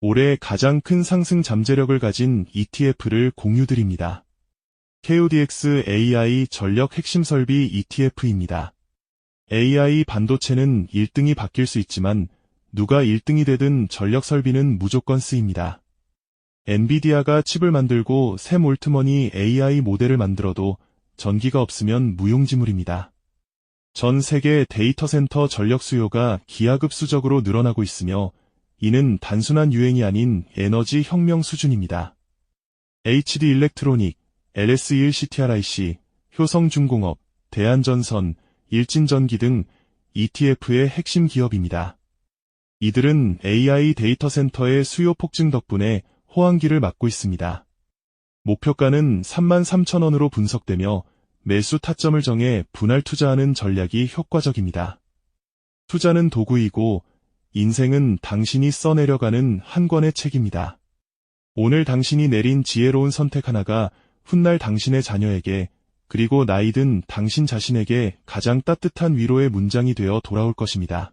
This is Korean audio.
올해 가장 큰 상승 잠재력을 가진 ETF를 공유드립니다. KODX AI 전력 핵심 설비 ETF입니다. AI 반도체는 1등이 바뀔 수 있지만 누가 1등이 되든 전력 설비는 무조건 쓰입니다. 엔비디아가 칩을 만들고 샘 올트먼이 AI 모델을 만들어도 전기가 없으면 무용지물입니다. 전 세계 데이터 센터 전력 수요가 기하급수적으로 늘어나고 있으며 이는 단순한 유행이 아닌 에너지 혁명 수준입니다. HD 일렉트로닉, LS1CTRIC, 효성중공업, 대한전선, 일진전기 등 ETF의 핵심 기업입니다. 이들은 AI 데이터 센터의 수요 폭증 덕분에 호황기를 맞고 있습니다. 목표가는 3만 3천원으로 분석되며 매수 타점을 정해 분할 투자하는 전략이 효과적입니다. 투자는 도구이고 인생은 당신이 써내려가는 한 권의 책입니다. 오늘 당신이 내린 지혜로운 선택 하나가 훗날 당신의 자녀에게 그리고 나이든 당신 자신에게 가장 따뜻한 위로의 문장이 되어 돌아올 것입니다.